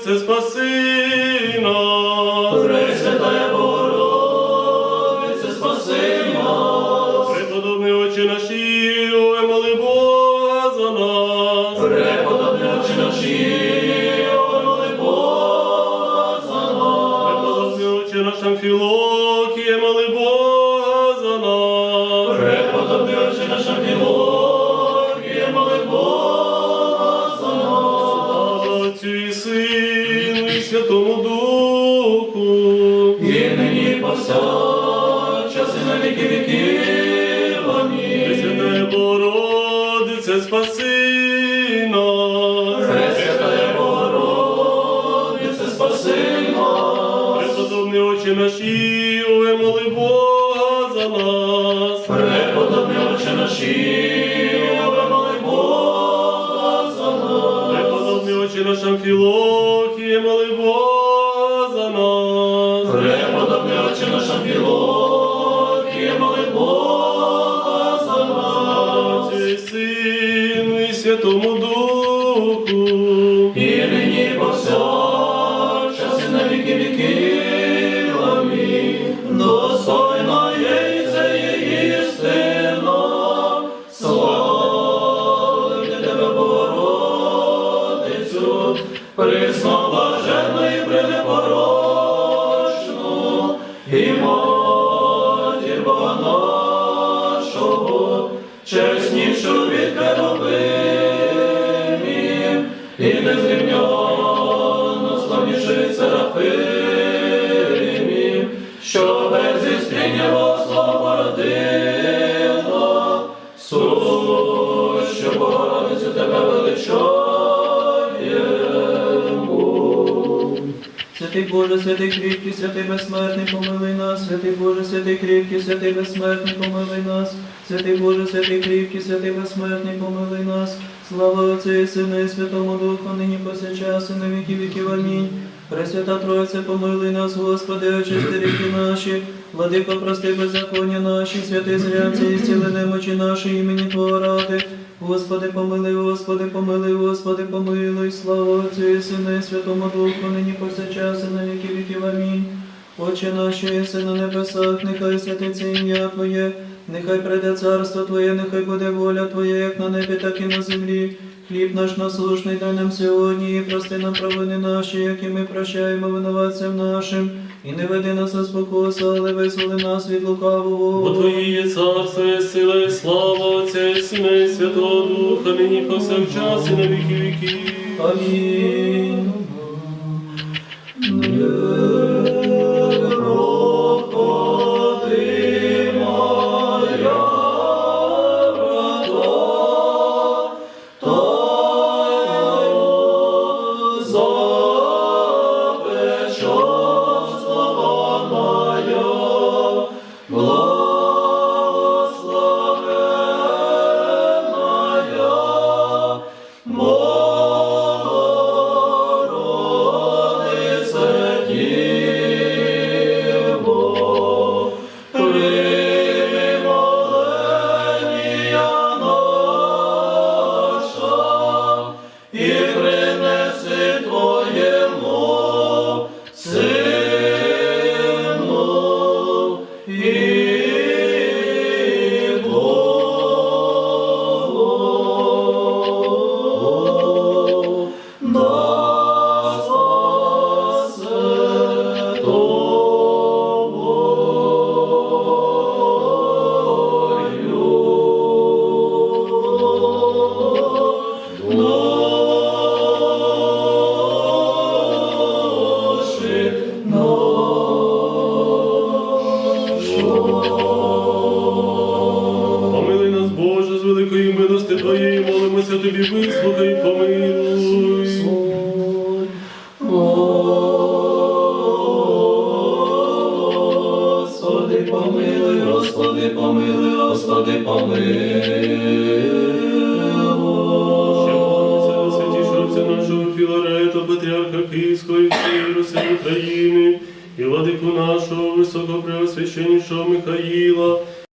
Богородице, спаси нас. Пресвятая Богородице, спаси нас. Преподобний Отче наші, ой, моли Бога за нас. Преподобний Отче наші, моли Бога за нас. Преподобний Отче наш Амфілохіє, моли Бога за нас. Преподобний Отче наш Амфілохіє, Святому Духу. І нині повсякчас і на віки віків. Амінь. Пресвятая Богородице, спаси нас. Пресвятая Богородице, спаси нас. Преподобний Отче наші, моли Бога за нас. Преподобний Отче наші, Святому Духу. І нині повсякчас і на віки віків. Амінь. Достойно є це є істина. Слава тебе, Богородицю, присно і Святий Боже, святий кріпкий, святий безсмертний, помилуй нас, святий Боже, святий кріпкий, святий безсмертний, помилуй нас, святий Боже, святий кріпкий, святий безсмертний, помилуй нас, слава Отцю і Сину і Святому Духу, нині повсякчас і на віки віків. Амінь. Пресвята Тройця, помилуй нас, Господи, очисти ріки наші, владико, прости беззаконня наші, святий зрянці, і зціли немочі наші, імені Твого ради. Господи, помилуй, Господи, помилуй, Господи, помилуй, слава Отцю і Сину і Святому Духу, нині повсякчас і на віки віків. Амінь. Отче наш, єси на небесах, нехай святиться ім'я Твоє, нехай прийде царство Твоє, нехай буде воля Твоя, як на небі, так і на землі. Хліб наш насушний дай нам сьогодні, і прости нам провини наші, які ми прощаємо винуватцям нашим, і не веди нас у спокусу, але визволи нас від лукавого. Бо Твоє є царство, і сила, і слава і Сина, і Святого Духа, нині повсякчас і на віки веки. Амінь. Твоєї, молимося Тобі, вислухай, помилуй. Господи, помилуй, Господи, помилуй, Господи, помилуй. Святішого отця нашого Філарета, патріарха Київського і всієї України, і владику нашого високопреосвященнішого Михаїла,